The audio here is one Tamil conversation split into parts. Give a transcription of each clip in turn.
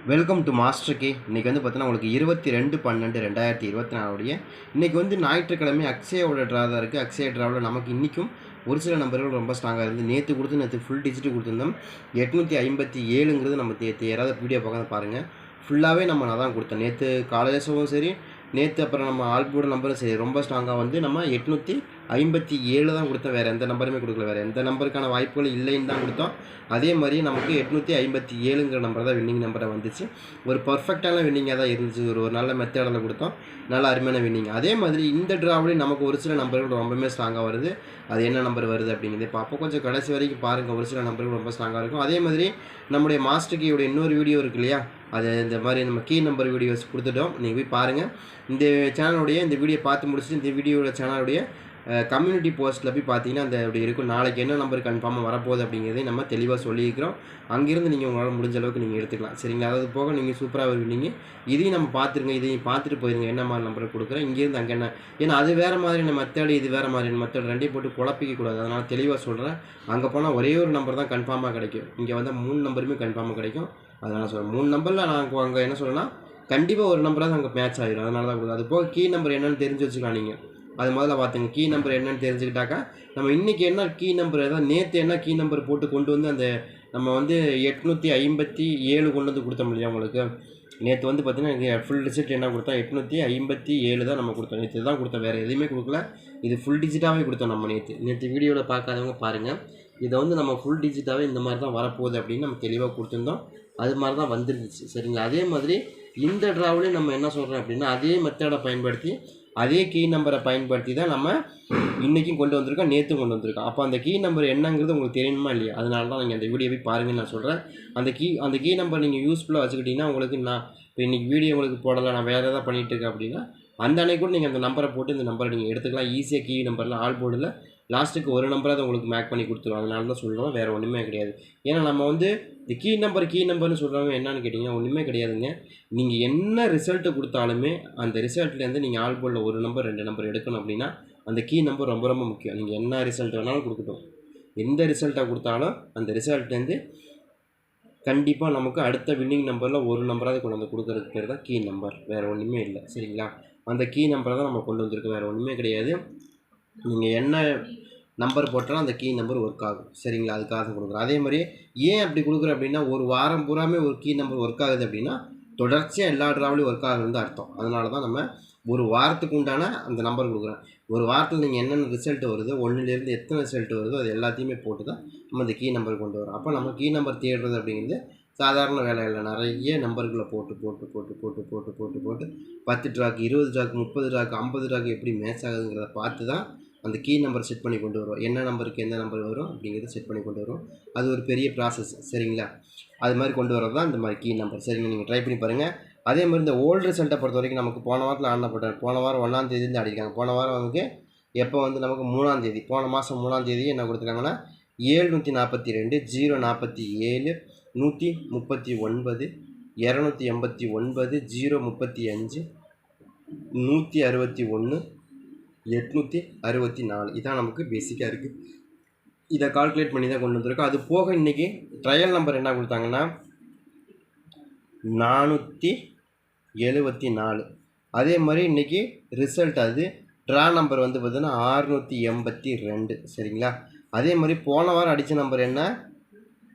வெல்கம் டு மாஸ்டர் கே இன்றைக்கி வந்து பார்த்தீங்கன்னா உங்களுக்கு இருபத்தி ரெண்டு பன்னெண்டு ரெண்டாயிரத்தி இருபத்தி நாலுடைய இன்றைக்கி வந்து ஞாயிற்றுக்கிழமை அக்ஷயோட ட்ரா தான் இருக்குது அக்ஷய ட்ராவில் நமக்கு இன்றைக்கும் ஒரு சில நம்பர்கள் ரொம்ப ஸ்ட்ராங்காக இருந்து நேற்று கொடுத்து நேற்று ஃபுல் டிஜிட்டு கொடுத்துருந்தோம். எட்நூற்றி ஐம்பத்தி ஏழுங்கிறது நம்ம நேற்று யாராவது வீடியோ பார்க்க பாருங்கள் ஃபுல்லாகவே நம்ம நான் தான் கொடுத்தோம் நேற்று காலேஜஸும் சரி நேற்று அப்புறம் நம்ம ஆல்போட நம்பரும் சரி ரொம்ப ஸ்ட்ராங்காக வந்து நம்ம எட்நூற்றி ஐம்பத்தி ஏழு தான் கொடுத்தோம் வேறு எந்த நம்பருமே கொடுக்கல. வேறு எந்த நம்பருக்கான வாய்ப்புகள் இல்லைன்னு தான் கொடுத்தோம். அதே மாதிரி நமக்கு எட்நூற்றி ஐம்பத்தி ஏழுங்கிற நம்பர் தான் வின்னிங் நம்பராக வந்துச்சு. ஒரு பர்ஃபெக்டான வின்னிங்காக தான் இருந்துச்சு. ஒரு ஒரு நல்ல மெத்தடில் கொடுத்தோம். நல்ல அருமையான வின்னிங் அதே மாதிரி இந்த ட்ராவிலையும் நமக்கு ஒரு சில நம்பர்கள் ரொம்பவே ஸ்ட்ராங்காக வருது. அது என்ன நம்பர் வருது அப்படிங்கிறத பார்ப்போம். கொஞ்சம் கடைசி வரைக்கும் பாருங்கள் ஒரு சில நம்பர்கள் ரொம்ப ஸ்ட்ராங்காக இருக்கும். அதே மாதிரி நம்முடைய மாஸ்டர் கீயோட இன்னொரு வீடியோ இருக்கு இல்லையா? அது இந்த மாதிரி நம்ம கீ நம்பர் வீடியோஸ் கொடுத்துட்டோம். நீங்கள் போய் பாருங்கள் இந்த சேனலுடைய இந்த வீடியோ பார்த்து முடிச்சுட்டு இந்த வீடியோட சேனலுடைய கம்யூனிட்டி போஸ்ட்டில் போய் பார்த்தீங்கன்னா அந்த அப்படி இருக்கும். நாளைக்கு என்ன நம்பர் கன்ஃபார்மாக வரப்போகுது அப்படிங்கிறதே நம்ம தெளிவாக சொல்லியிருக்கிறோம். அங்கேருந்து நீங்கள் உங்களால் முடிஞ்ச அளவுக்கு நீங்கள் எடுத்துக்கலாம். சரிங்களா? அதாவது போக நீங்கள் சூப்பராக வருவீங்க இதையும் நம்ம பார்த்துருங்க. இதையும் பார்த்துட்டு போயிருங்க. என்ன மாதிரி நம்பர் கொடுக்குறேன் இங்கேருந்து அங்கே என்ன? ஏன்னா அது வேறு மாதிரியான மெத்தடு இது வேறு மாதிரியான மெத்தட் ரெண்டையும் போட்டு குழப்பிக்க கூடாது. அதனால் தெளிவாக சொல்கிறேன் அங்கே போனால் ஒரே ஒரு நம்பர் தான் கன்ஃபார்மாக கிடைக்கும். இங்கே வந்தால் மூணு நம்பருமே கன்ஃபார்மாக கிடைக்கும். அதனால் சொல்கிறேன் மூணு நம்பரில் நான் அங்கே என்ன சொல்கிறேன்னா கண்டிப்பாக ஒரு நம்பராக அங்கே மேட்ச் ஆகிடும் அதனால தான் கொடுக்குது அது போக கீ நம்பர் என்னென்னு தெரிஞ்சு வச்சுக்கலாம் நீங்கள் அது முதல்ல பார்த்துங்க. கீ நம்பர் என்னன்னு தெரிஞ்சுக்கிட்டாக்கா நம்ம இன்றைக்கி என்ன கீ நம்பர் ஏதாவது நேற்று என்ன கீ நம்பர் போட்டு கொண்டு வந்து அந்த நம்ம வந்து எட்நூற்றி ஐம்பத்தி ஏழு கொண்டு வந்து கொடுத்தோம் இல்லையா உங்களுக்கு? நேற்று வந்து பார்த்தீங்கன்னா ஃபுல் டிஜிட் என்ன கொடுத்தோம்? எட்நூற்றி ஐம்பத்தி ஏழு தான் நம்ம கொடுத்தோம். நேற்று தான் கொடுத்தோம். வேறு எதுவுமே கொடுக்கல. இது ஃபுல் டிஜிட்டாகவே கொடுத்தோம் நம்ம நேற்று நேற்று வீடியோவில் பார்க்காதவங்க பாருங்கள் இதை வந்து நம்ம ஃபுல் டிஜிட்டாகவே இந்த மாதிரி தான் வரப்போகுது அப்படின்னு நம்ம தெளிவாக கொடுத்துருந்தோம். அது மாதிரி தான் வந்துருந்துச்சு. சரிங்களா? அதே மாதிரி இந்த ட்ராவிலையும் நம்ம என்ன சொல்கிறோம் அப்படின்னா அதே மெத்தடை பயன்படுத்தி அதே கீ நம்பரை பயன்படுத்தி தான் நம்ம இன்றைக்கும் கொண்டு வந்திருக்கோம் நேற்றும் கொண்டு வந்திருக்கோம். அப்போ அந்த கீ நம்பர் என்னங்கிறது உங்களுக்கு தெரியணுமா இல்லையா? அதனால தான் நீங்கள் அந்த வீடியோ போய் பாருங்கன்னு நான் சொல்கிறேன் அந்த கீ அந்த கீ நம்பர் நீங்கள் யூஸ்ஃபுல்லாக வச்சுக்கிட்டிங்கன்னா உங்களுக்கு நான் இப்போ இன்றைக்கி வீடியோ உங்களுக்கு போடலை நான் வேறு எதாவது பண்ணிகிட்டு இருக்கேன் அப்படின்னா அந்த அன்னைக்கு கூட நீங்கள் அந்த நம்பரை போட்டு இந்த நம்பரை நீங்கள் எடுத்துக்கலாம். ஈஸியாக கீ நம்பரில் ஆல் போர்டில் லாஸ்ட்டுக்கு ஒரு நம்பராக உங்களுக்கு மேக் பண்ணி கொடுத்துருவோம் அதனால தான் சொல்கிறோம் வேறு ஒன்றுமே கிடையாது. ஏன்னா நம்ம வந்து இந்த கீ நம்பர் கீ நம்பர்னு சொல்கிறவங்க என்னன்னு கேட்டிங்கன்னா ஒன்றுமே கிடையாதுங்க. நீங்கள் என்ன ரிசல்ட்டு கொடுத்தாலுமே அந்த ரிசல்ட்லேருந்து நீங்கள் ஆல்போர்டில் ஒரு நம்பர் ரெண்டு நம்பர் எடுக்கணும் அப்படின்னா அந்த கீ நம்பர் ரொம்ப ரொம்ப முக்கியம். நீங்கள் என்ன ரிசல்ட் வேணாலும் கொடுக்கட்டும். எந்த ரிசல்ட்டை கொடுத்தாலும் அந்த ரிசல்ட்லேருந்து கண்டிப்பாக நமக்கு அடுத்த வின்னிங் நம்பரில் ஒரு நம்பராவது கொண்டு வந்து கொடுக்குறதுக்கு பேர் தான் கீ நம்பர் வேறு ஒன்றுமே இல்லை. சரிங்களா? அந்த கீ நம்பரை தான் நம்ம கொண்டு வந்திருக்கோம் வேறு ஒன்றுமே கிடையாது. நீங்கள் என்ன நம்பர் போட்டாலும் அந்த கீ நம்பர் ஒர்க் ஆகும். சரிங்களா? அதுக்காக தான் கொடுக்குறோம். அதே மாதிரி ஏன் அப்படி கொடுக்குறோம் அப்படின்னா ஒரு வாரம் பூராமே ஒரு கீ நம்பர் ஒர்க் ஆகுது அப்படின்னா தொடர்ச்சியாக எல்லா ட்ராவலையும் ஒர்க் ஆகுதுன்னு அர்த்தம். அதனால தான் நம்ம ஒரு வாரத்துக்கு உண்டான அந்த நம்பர் கொடுக்குறோம். ஒரு வாரத்தில் நீங்கள் என்னென்ன ரிசல்ட் வருதோ ஒன்றுலேருந்து எத்தனை ரிசல்ட் வருதோ அது எல்லாத்தையுமே போட்டு தான் நம்ம அந்த கீ நம்பர் கொண்டு வரோம் அப்போ நம்ம கீ நம்பர் தேடுறது அப்படிங்கிறது சாதாரண வேலை இல்லை. நிறைய நம்பர்களை போட்டு போட்டு போட்டு போட்டு போட்டு போட்டு போட்டு பத்து ட்ராக் இருபது ட்ராக் முப்பது ட்ராக் ஐம்பது ட்ராக் எப்படி மேட்ச் ஆகுதுங்கிறத பார்த்து தான் அந்த கீ நம்பர் செட் பண்ணி கொண்டு வரும். என்ன நம்பருக்கு என்ன நம்பர் வரும் அப்படிங்கிறத செட் பண்ணி கொண்டு வரும். அது ஒரு பெரிய ப்ராசஸ் சரிங்களா? அது மாதிரி கொண்டு வரது தான் இந்த மாதிரி கீ நம்பர் சரிங்க நீங்கள் ட்ரை பண்ணி பாருங்கள் அதே மாதிரி இந்த ஓல்டு ரிசல்ட்டை பொறுத்த வரைக்கும் நமக்கு போன வாரத்தில் ஆடப்பட்டார் போன வாரம் ஒன்றாம் அடிக்கிறாங்க. போன வாரம் வந்து எப்போ வந்து நமக்கு மூணாந்தேதி போன மாதம் மூணாந்தேதி என்ன கொடுத்துருக்காங்கன்னா ஏழ்நூற்றி நாற்பத்தி ரெண்டு ஜீரோ நாற்பத்தி ஏழு நூற்றி முப்பத்தி ஒன்பது இரநூத்தி எண்பத்தி ஒன்பது ஜீரோ முப்பத்தி அஞ்சு நூற்றி அறுபத்தி ஒன்று எட்நூற்றி அறுபத்தி நாலு. இதான் நமக்கு பேசிக்காக இருக்குது இதை கால்குலேட் பண்ணி தான் கொண்டு வந்திருக்கோம். அது போக இன்றைக்கி ட்ரையல் நம்பர் என்ன கொடுத்தாங்கன்னா நானூற்றி எழுபத்தி நாலு. அதே மாதிரி இன்றைக்கி ரிசல்ட் அது ட்ரா நம்பர் வந்து பார்த்தீங்கன்னா ஆறுநூற்றி எண்பத்தி ரெண்டு. சரிங்களா? அதே மாதிரி போன வாரம் அடித்த நம்பர் என்ன?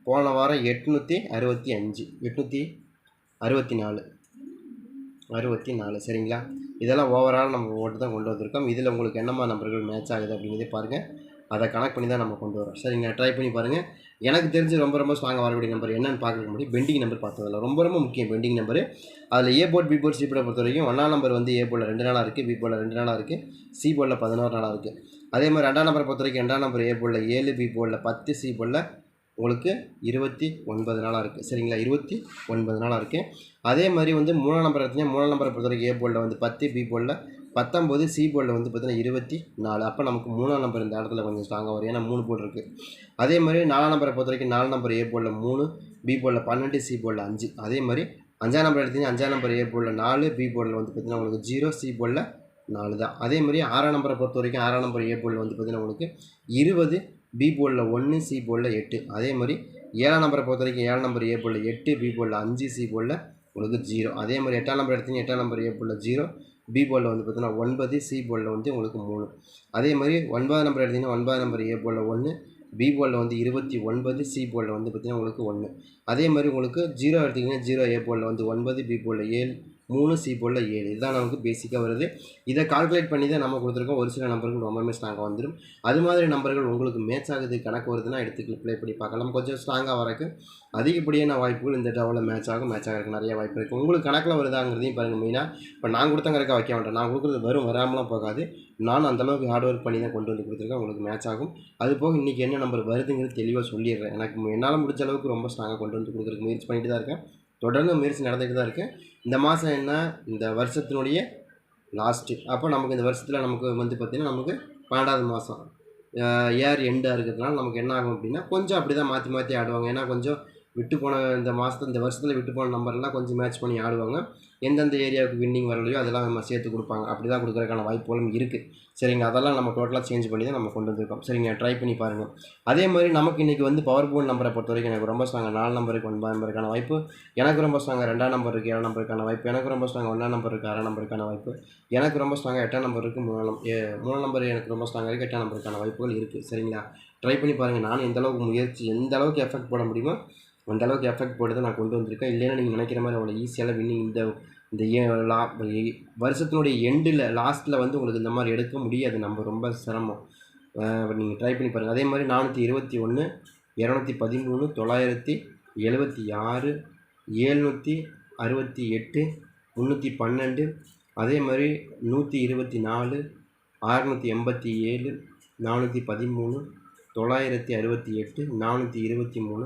போன வாரம் எட்நூற்றி அறுபத்தி அஞ்சு. எட்நூற்றி அறுபத்தி நாலு. அறுபத்தி நாலு. சரிங்களா? இதெல்லாம் ஓவரால் நம்ம ஓட்டு தான் கொண்டு வந்திருக்கோம். இதில் உங்களுக்கு என்னம்மா நம்பர்கள் மேட்ச் ஆகுது அப்படிங்கிறதே பாருங்கள் அதை கனெக்ட் பண்ணி தான் நம்ம கொண்டு வரோம். சரிங்க ட்ரை பண்ணி பாருங்கள் எனக்கு தெரிஞ்சு ரொம்ப ரொம்ப ஸ்ட்ராங்காக வரக்கூடிய நம்பர் என்னென்னு பார்க்க முடியும் பெண்டிங் நம்பர் பார்த்ததில்ல ரொம்ப ரொம்ப முக்கியம் பெண்டிங் நம்பர் அதில் A board B board C போர்டை பொறுத்த வரைக்கும் ஒன்றாம் நம்பர் வந்து ஏ போர்டில் ரெண்டு நாளாக இருக்குது பி போர்டில் ரெண்டு நாளாக இருக்குது சி போர்டில் பதினோரு நாளாக இருக்குது அதே மாதிரி ரெண்டாம் நம்பரை பொறுத்த வரைக்கும் ரெண்டாம் நம்பர் ஏ போர்டில் ஏழு பி போர்டில் பத்து சி போர்டில் உங்களுக்கு இருபத்தி ஒன்பது நாளாக இருக்குது சரிங்களா? இருபத்தி ஒன்பது நாளாக இருக்குது அதே மாதிரி வந்து மூணாம் நம்பர் எடுத்தீங்கன்னா மூணாம் நம்பரை பொறுத்த வரைக்கும் ஏ போர்டில் வந்து பத்து பி போர்டில் பத்தொம்போது சி போர்டில் வந்து பார்த்தீங்கன்னா இருபத்தி நாலு. அப்போ நமக்கு மூணாம் நம்பர் இந்த இடத்துல கொஞ்சம் ஸ்ட்ராங்காக வரும். ஏன்னா மூணு போர்டு இருக்குது அதே மாதிரி நாலாம் நம்பரை பொறுத்த வரைக்கும் நாலு நம்பர் ஏ போர்டில் மூணு பி போர்டில் பன்னெண்டு சி போர்டில் அஞ்சு. அதே மாதிரி அஞ்சாம் நம்பர் எடுத்தீங்கன்னா அஞ்சாம் நம்பர் ஏ போர்டில் நாலு பி போர்டில் வந்து பார்த்தீங்கன்னா உங்களுக்கு ஜீரோ சி போர்டில் நாலு தான். அதே மாதிரி ஆறாம் நம்பரை பொறுத்த வரைக்கும் ஆறாம் நம்பர் ஏ போர்டில் வந்து பார்த்தீங்கன்னா உங்களுக்கு இருபது பி போலில் ஒன்று சி போலில் எட்டு. அதே மாதிரி ஏழாம் நம்பரை பொறுத்த வரைக்கும் ஏழாம் நம்பர் ஏ போலில் எட்டு பி போலில் அஞ்சு சி போலில் உங்களுக்கு ஜீரோ அதே மாதிரி எட்டாம் நம்பர் எடுத்தீங்க எட்டாம் நம்பர் ஏ போலில் ஜீரோ பி போலில் வந்து பார்த்தீங்கன்னா ஒன்பது சி போலில் வந்து உங்களுக்கு மூணு. அதே மாதிரி ஒன்பதாம் நம்பர் எடுத்தீங்கன்னா ஒன்பதாம் நம்பர் ஏ போலில் ஒன்று பி போலில் வந்து இருபத்தி ஒன்பது சி போலில் வந்து பார்த்தீங்கன்னா உங்களுக்கு ஒன்று அதே மாதிரி உங்களுக்கு ஜீரோ எடுத்திங்கன்னா ஜீரோ ஏ போலில் வந்து ஒன்பது பி போலில் ஏழு மூணு சி போலில் ஏழு. இதுதான் நமக்கு பேசிக்காக வருது. இதை கால்குலேட் பண்ணி தான் நம்ம கொடுத்துருக்கோம். ஒரு சில நம்பர்கள் ரொம்பவே ஸ்ட்ராங்காக வந்துடும் அது மாதிரி நம்பர்கள் உங்களுக்கு மேட்ச் ஆகுது கணக்கு வருதுன்னா எடுத்து ப்ளே பண்ணி பார்க்கலாம். கொஞ்சம் ஸ்ட்ராங்காக வரக்கு அதிகப்படியான வாய்ப்புகள் இந்த டவலில் மேட்ச் ஆகும் மேட்ச் ஆகிறதுக்கு நிறைய வாய்ப்பு இருக்குது உங்களுக்கு கணக்கில் வருதாங்கிறதையும் பாருங்கள் மெயினாக இப்போ நான் கொடுத்த இருக்க வைக்க மாட்டேன் நான் கொடுக்குறது வரும் வராமலாம் போகாது. நானும் அந்தளவுக்கு ஹார்ட் ஒர்க் பண்ணி தான் கொண்டு வந்து கொடுத்துருக்கேன். உங்களுக்கு மேட்ச் ஆகும். அது போக இன்றைக்கி என்ன நம்பர் வருதுங்கிறது தெளிவாக சொல்லிடுறேன். எனக்கு என்னால் முடிஞ்ச அளவுக்கு ரொம்ப ஸ்ட்ராங்காக கொண்டு வந்து கொடுக்குறதுக்கு முயற்சி பண்ணிட்டு தான் இருக்கேன். தொடர்ந்து முயற்சி நடந்துகிட்டு தான் இருக்கேன். இந்த மாதம் என்ன? இந்த வருஷத்தினுடைய லாஸ்ட்டு அப்போ நமக்கு இந்த வருஷத்தில் நமக்கு வந்து பார்த்திங்கன்னா நமக்கு பன்னெண்டாவது மாதம் ஏர் எண்டாக இருக்கிறதுனால நமக்கு என்ன ஆகும் அப்படின்னா கொஞ்சம் அப்படி தான் மாற்றி மாற்றி ஆடுவாங்க. ஏன்னா கொஞ்சம் விட்டு போன இந்த மாதத்துல இந்த வருஷத்தில் விட்டு போன நம்பர்லாம் கொஞ்சம் மேட்ச் பண்ணி ஆடுவாங்க. எந்தெந்த ஏரியாவுக்கு வின்னிங் வரலையோ அதெல்லாம் நம்ம சேர்த்து கொடுப்பாங்க. அப்படி தான் கொடுக்குறதுக்கான வாய்ப்புகளும் இருக்குது சரிங்க அதெல்லாம் நம்ம டோட்டலாக சேஞ்ச் பண்ணி தான் நம்ம கொண்டு வந்திருக்கோம். சரிங்க ட்ரை பண்ணி பாருங்கள் அதே மாதிரி நமக்கு இன்றைக்கி வந்து பவர் போன் நம்பரை பொறுத்த வரைக்கும் எனக்கு ரொம்ப ஸ்ட்ராங்க நாலு நம்பருக்கு ஒன்பது நம்பருக்கான வாய்ப்பு. எனக்கு ரொம்ப ஸ்ட்ராங்க ரெண்டாம் நம்பர் இருக்குது ஏழாம் நம்பருக்கான வாய்ப்பு. எனக்கு ரொம்ப ஸ்ட்ராங்க ஒன்றாம் நம்பர் இருக்குது ஆறாம் நம்பருக்கான வாய்ப்பு. எனக்கு ரொம்ப ஸ்ட்ராங்க எட்டாம் நம்பர் இருக்குது மூணாம் நம் மூணாம் நம்பர் எனக்கு ரொம்ப ஸ்ட்ராங்காக இருக்குது எட்டாம் நம்பருக்கான வாய்ப்புகள் இருக்குது சரிங்களா? ட்ரை பண்ணி பாருங்கள் நான் எந்த அளவுக்கு முயற்சி எந்த அளவுக்கு எஃபெக்ட் போட முடியுமோ அந்த அளவுக்கு எஃபெக்ட் போட்டு தான் நான் கொண்டு வந்திருக்கேன். இல்லைன்னா நீங்கள் நினைக்கிற மாதிரி அவ்வளோ ஈஸியாக வின்னிங் இந்த இந்த ஏ லா வருஷத்தினுடைய எண்டில் லாஸ்ட்டில் வந்து உங்களுக்கு இந்த மாதிரி எடுக்க முடியாது. நம்ம ரொம்ப சிரமம். நீங்கள் ட்ரை பண்ணி பாருங்கள் அதே மாதிரி நானூற்றி இருபத்தி ஒன்று இரநூத்தி பதிமூணு தொள்ளாயிரத்தி எழுபத்தி ஆறு ஏழ்நூற்றி அறுபத்தி எட்டு முந்நூற்றி பன்னெண்டு அதே மாதிரி நூற்றி இருபத்தி நாலு அறுநூற்றி எண்பத்தி ஏழு நானூற்றி பதிமூணு தொள்ளாயிரத்தி அறுபத்தி எட்டு நானூற்றி இருபத்தி மூணு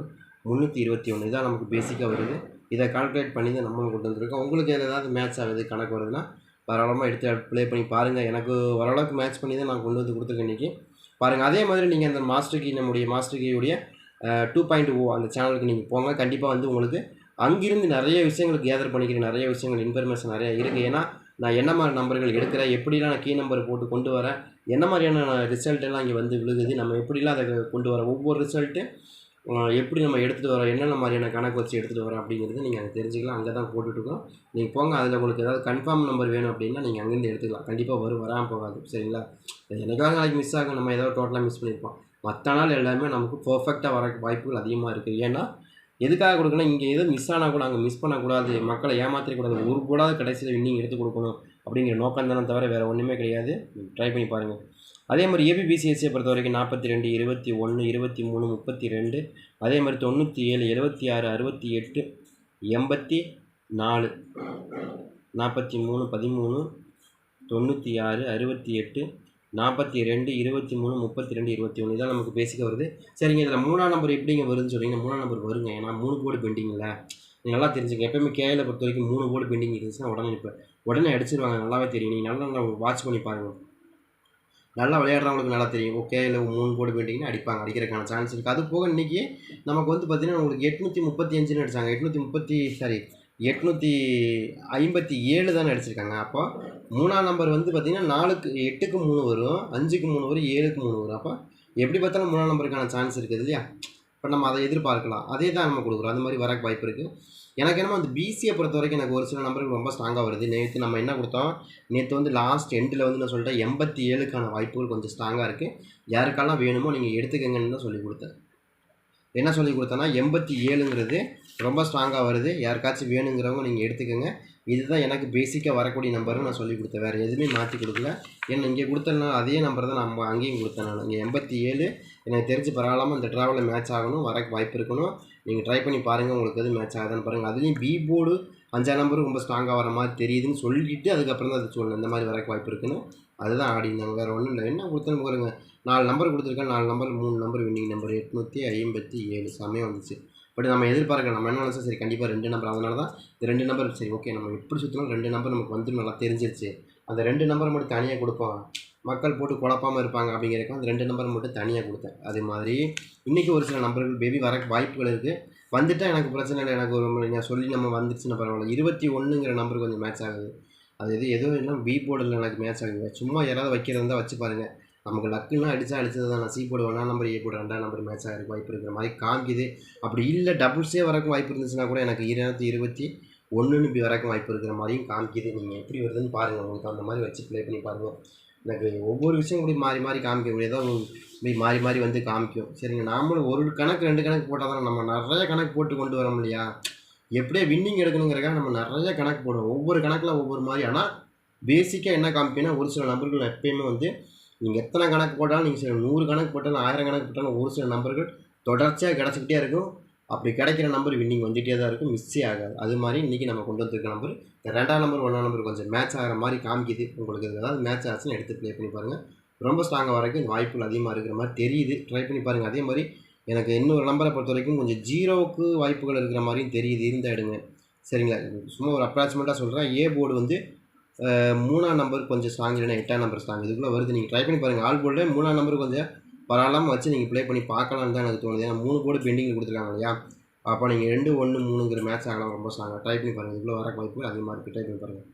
முந்நூற்றி இருபத்தி ஒன்று இதான் நமக்கு பேசிக்காக வருது. இதை கால்குலேட் பண்ணி தான் நம்மளும் கொண்டு வந்திருக்கோம். உங்களுக்கு இதில் ஏதாவது மேட்ச் ஆகுது கணக்கு வருதுன்னா தாராளமாக எடுத்து ப்ளே பண்ணி பாருங்கள் எனக்கு ஓரளவுக்கு மேட்ச் பண்ணி தான் நான் கொண்டு வந்து கொடுத்துருக்கேன் இன்றைக்கி பாருங்கள் அதே மாதிரி நீங்கள் அந்த மாஸ்டர் கீ நம்முடைய மாஸ்டர் கீயுடைய டூ பாயிண்ட் ஓ அந்த சேனலுக்கு நீங்கள் போங்க. கண்டிப்பாக வந்து உங்களுக்கு அங்கிருந்து நிறைய விஷயங்கள் கேதர் பண்ணிக்கிறேன். நிறைய விஷயங்கள் இன்ஃபர்மேஷன் நிறைய இருக்குது ஏன்னா நான் என்ன மாதிரி நம்பர்கள் எடுக்கிறேன் எப்படிலாம் நான் கீ நம்பர் போட்டு கொண்டு வரேன் என்ன மாதிரியான ரிசல்ட் எல்லாம் இங்கே வந்து விழுகுது நம்ம எப்படிலாம் அதை கொண்டு வரோம் ஒவ்வொரு ரிசல்ட்டு எப்படி நம்ம எடுத்துகிட்டு வரோம் என்னென்ன மாதிரியான கணக்கு வச்சு எடுத்துகிட்டு வரோம் அப்படிங்கிறது நீங்கள் அங்கே தெரிஞ்சுக்கலாம். அங்கே தான் போட்டுட்ருக்கோம் நீங்கள் போங்க அதில் உங்களுக்கு ஏதாவது கன்ஃபார்ம் நம்பர் வேணும் அப்படின்னா நீங்கள் அங்கேருந்து எடுத்துக்கலாம். கண்டிப்பாக வரும் வராமல் போகாது சரிங்களா? எனக்காக நாளைக்கு மிஸ் ஆகும் நம்ம ஏதாவது டோட்டலாக மிஸ் பண்ணியிருப்போம் மற்ற நாள் எல்லாமே நமக்கு பர்ஃபெக்டாக வர வாய்ப்புகள் அதிகமாக இருக்குது ஏன்னா எதுக்காக கொடுக்கணும்? இங்கே எதுவும் மிஸ் ஆனால் கூட அங்கே மிஸ் பண்ணக்கூடாது மக்களை ஏமாற்றிடக்கூடாது ஒரு கூடாது கடைசியில் வின்னிங் எடுத்து கொடுக்கணும் அப்படிங்கிற நோக்கம் தானே தவிர வேறு ஒன்றுமே கிடையாது. ட்ரை பண்ணி பாருங்கள் அதே மாதிரி ஏபிபிசிஎஸ்சியை பொறுத்த வரைக்கும் நாற்பத்தி ரெண்டு இருபத்தி ஒன்று இருபத்தி மூணு முப்பத்தி ரெண்டு அதே மாதிரி தொண்ணூற்றி ஏழு எழுபத்தி ஆறு அறுபத்தி எட்டு எண்பத்தி நாலு நாற்பத்தி மூணு பதிமூணு தொண்ணூற்றி ஆறு அறுபத்தி எட்டு நாற்பத்தி ரெண்டு இருபத்தி மூணு முப்பத்தி ரெண்டு இருபத்தி ஒன்று இதான் நமக்கு பேசிக்க வருது. சரிங்க இதில் மூணாம் நம்பர் எப்படிங்க வருதுன்னு சொல்றீங்க? மூணாம் நம்பர் வருங்க. ஏன்னா மூணு போர்டு பெண்டிங்கில் நீங்கள் நல்லா தெரிஞ்சுங்க. எப்பயுமே கேயில் பொறுத்த வரைக்கும் மூணு போர்டு பெண்டிங் இருந்துச்சுன்னா உடனே இப்போ உடனே அடிச்சிருவாங்க. நல்லாவே தெரியும். நீங்கள் நல்லா நல்லா வாட்ச் பண்ணி பாருங்கள் நல்லா விளையாடுறவங்களுக்கு நல்லா தெரியும். ஓகே இல்லை மூணு போர்டு போயிட்டீங்கன்னா அடிப்பாங்க அடிக்கிறதுக்கான சான்ஸ் இருக்குது அது போக இன்றைக்கி நமக்கு வந்து பார்த்திங்கன்னா உங்களுக்கு எட்நூற்றி முப்பத்தி அஞ்சுன்னு அடிச்சாங்க. எட்நூற்றி முப்பத்தி சாரி எட்நூற்றி ஐம்பத்தி ஏழு தானே அடிச்சிருக்காங்க. அப்போ மூணாம் நம்பர் வந்து பார்த்திங்கன்னா நாலுக்கு எட்டுக்கு மூணு வரும் அஞ்சுக்கு மூணு வரும் ஏழுக்கு மூணு வரும். அப்போ எப்படி பார்த்தாலும் மூணாம் நம்பருக்கான சான்ஸ் இருக்குது இல்லையா? இப்போ நம்ம அதை எதிர்பார்க்கலாம். அதே தான் நம்ம கொடுக்குறோம். அந்த மாதிரி வரக்கு வாய்ப்பு இருக்குது எனக்கு என்னமோ அந்த பிசியை பொறுத்த வரைக்கும் எனக்கு ஒரு சில நம்பர்கள் ரொம்ப ஸ்ட்ராங்காக வருது. நேற்று நம்ம என்ன கொடுத்தோம்? நேற்று வந்து லாஸ்ட் எண்டில் வந்து நான் சொல்லிட்டேன் எண்பத்தி ஏழுக்கான வாய்ப்புகள் கொஞ்சம் ஸ்ட்ராங்காக இருக்குது யாருக்கெல்லாம் வேணுமோ நீங்கள் எடுத்துக்கங்கன்னு தான் சொல்லி கொடுத்தேன். என்ன சொல்லி கொடுத்தேன்னா எண்பத்தி ஏழுங்கிறது ரொம்ப ஸ்ட்ராங்காக வருது. யாருக்காச்சும் வேணுங்கிறவங்க நீங்கள் எடுத்துக்கோங்க. இதுதான் எனக்கு பேசிக்காக வரக்கூடிய நம்பரும் நான் சொல்லி கொடுத்தேன். வேறு எதுவுமே மாற்றி கொடுக்கல. ஏன்னா இங்கே கொடுத்தேன்னா அதே நம்பர் தான் நம்ம அங்கேயும் கொடுத்தேன் நான். இங்கே எண்பத்தி ஏழு எனக்கு தெரிஞ்சு பரவாயில்லாமல் இந்த ட்ராவலில் மேட்ச் ஆகணும் வரக்கு வாய்ப்பு இருக்கணும். நீங்கள் ட்ரை பண்ணி பாருங்கள் உங்களுக்கு எது மேட்ச் ஆகுதுன்னு பாருங்கள் அதுலேயும் பி போர்டு அஞ்சாம் நம்பர் ரொம்ப ஸ்ட்ராங்காக வர மாதிரி தெரியுதுன்னு சொல்லிட்டு அதுக்கப்புறம் தான் அது சொல்லணும். இந்த மாதிரி வரக்கு வாய்ப்பு இருக்குன்னு அதுதான் ஆடினாங்க வேறு ஒன்றும் இல்லை. என்ன கொடுத்தேன்னு பாருங்கள் நாலு நம்பர் கொடுத்துருக்கேன் நாலு நம்பர் மூணு நம்பர் வின்னிங் நம்பர் எட்நூற்றி ஐம்பத்தி ஏழு. சமயம் வந்துச்சு. பட் நம்ம எதிர்பார்க்கலாம் நம்ம என்ன நினச்சா சரி கண்டிப்பாக ரெண்டு நம்பர் அதனால தான் இந்த ரெண்டு நம்பர் சரி ஓகே நம்ம எப்படி சுற்றினாலும் ரெண்டு நம்பர் நமக்கு வந்து நல்லா தெரிஞ்சிருச்சு. அந்த ரெண்டு நம்பர் மட்டும் தனியாக கொடுப்போம். மக்கள் போட்டு குழப்பாமல் இருப்பாங்க அப்படிங்கிறக்கு அந்த ரெண்டு நம்பர் மட்டும் தனியாக கொடுத்தேன். அதே மாதிரி இன்றைக்கி ஒரு சில நம்பர்கள் பேபி வர வாய்ப்புகள் இருக்குது வந்துட்டால் எனக்கு பிரச்சனை இல்லை. எனக்கு ஒரு நான் சொல்லி நம்ம வந்துடுச்சுன்னா பரவாயில்ல. இருபத்தி ஒன்றுங்கிற நம்பர் கொஞ்சம் மேட்ச் ஆகுது. அது எது எதுவும் இல்லைனா பி போர்டில் எனக்கு மேட்ச் ஆகுது. சும்மா யாராவது வைக்கிறதா வச்சு பாருங்கள் நமக்கு லக்குன்னா அடித்தா அடித்தது தான். நான் சி போர்டு ஒன்றா நம்பர் ஏ போர்டு ரெண்டாம் நம்பர் மேட்ச் ஆகிறதுக்கு வாய்ப்பு இருக்கிற மாதிரி காமிக்குது. அப்படி இல்லை டபுள்ஸே வரக்கும் வாய்ப்பு இருந்துச்சுன்னா கூட எனக்கு இருநூத்தி இருபத்தி ஒன்றுன்னு இப்படி வரக்கும் வாய்ப்பு இருக்கிற மாதிரியும் காமிக்குது. நீங்கள் எப்படி வருதுன்னு பாருங்கள் உங்களுக்கு அந்த மாதிரி வச்சு ப்ளே பண்ணி பாருங்கள் எனக்கு ஒவ்வொரு விஷயம் இப்படி மாறி மாறி காமிக்கக்கூடியதாக இப்படி மாறி மாறி வந்து காமிக்கும். சரிங்க நாமளும் ஒரு கணக்கு ரெண்டு கணக்கு போட்டால் தானே நம்ம நிறைய கணக்கு போட்டு கொண்டு வரோம் இல்லையா? எப்படியே வின்னிங் எடுக்கணுங்கிறக்காக நம்ம நிறைய கணக்கு போடுவோம் ஒவ்வொரு கணக்கில் ஒவ்வொரு மாதிரி. ஆனால் பேசிக்காக என்ன காமிப்பீங்கன்னா ஒரு சில நம்பர்கள் எப்பயுமே வந்து நீங்கள் எத்தனை கணக்கு போட்டாலும் நீங்கள் சில நூறு கணக்கு போட்டாலும் ஆயிரம் கணக்கு போட்டாலும் ஒரு சில நம்பர்கள் தொடர்ச்சியாக கிடச்சிக்கிட்டே இருக்கும். அப்படி கிடைக்கிற நம்பர் வின்னிங் வந்துகிட்டே தான் இருக்கும். மிஸ்ஸே ஆகாது. அது மாதிரி இன்றைக்கி நம்ம கொண்டு வந்திருக்க நம்பர் இந்த ரெண்டாம் நம்பர் ஒன்றாம் நம்பர் கொஞ்சம் மேட்ச் ஆகிற மாதிரி காமிக்குது உங்களுக்கு ஏதாவது மேட்ச் ஆச்சுன்னு எடுத்து ப்ளே பண்ணி பாருங்கள் ரொம்ப ஸ்ட்ராங்காக வரைக்கும் இந்த வாய்ப்புகள் அதிகமாக இருக்கிற மாதிரி தெரியுது. ட்ரை பண்ணி பாருங்கள் அதே மாதிரி எனக்கு இன்னொரு நம்பரை பொறுத்த வரைக்கும் கொஞ்சம் ஜீரோவுக்கு வாய்ப்புகள் இருக்கிற மாதிரியும் தெரியுது. இருந்தால் எடுங்க சரிங்களா? சும்மா ஒரு அப்ராக்சிமேட்டாக சொல்கிறேன் ஏ போர்டு வந்து மூணாம் நம்பர் கொஞ்சம் ஸ்ட்ராங் இல்லைன்னா எட்டாம் நம்பர் ஸ்ட்ராங் இதுக்குள்ளே வருது. நீங்கள் ட்ரை பண்ணி பாருங்கள் ஆல் போர்டில் மூணாம் நம்பர் கொஞ்சம் பரவாயில்லாமல் வச்சு நீங்கள் ப்ளே பண்ணி பார்க்கலான்னு தான் எனக்கு தோணுது. ஏன்னா மூணு போர்டு பெண்டிங்கில் கொடுத்துருக்காங்க இல்லையா? அப்போ நீங்கள் ரெண்டு ஒன்று மூணுங்கிற மேட்ச் ஆகலாம். ரொம்ப ஸ்ட்ராங்காக ட்ரை பண்ணி பாருங்கள் இதுக்குள்ளே வர வாய்ப்புகள் அதிகமாக இருக்குது ட்ரை பண்ணி பாருங்கள்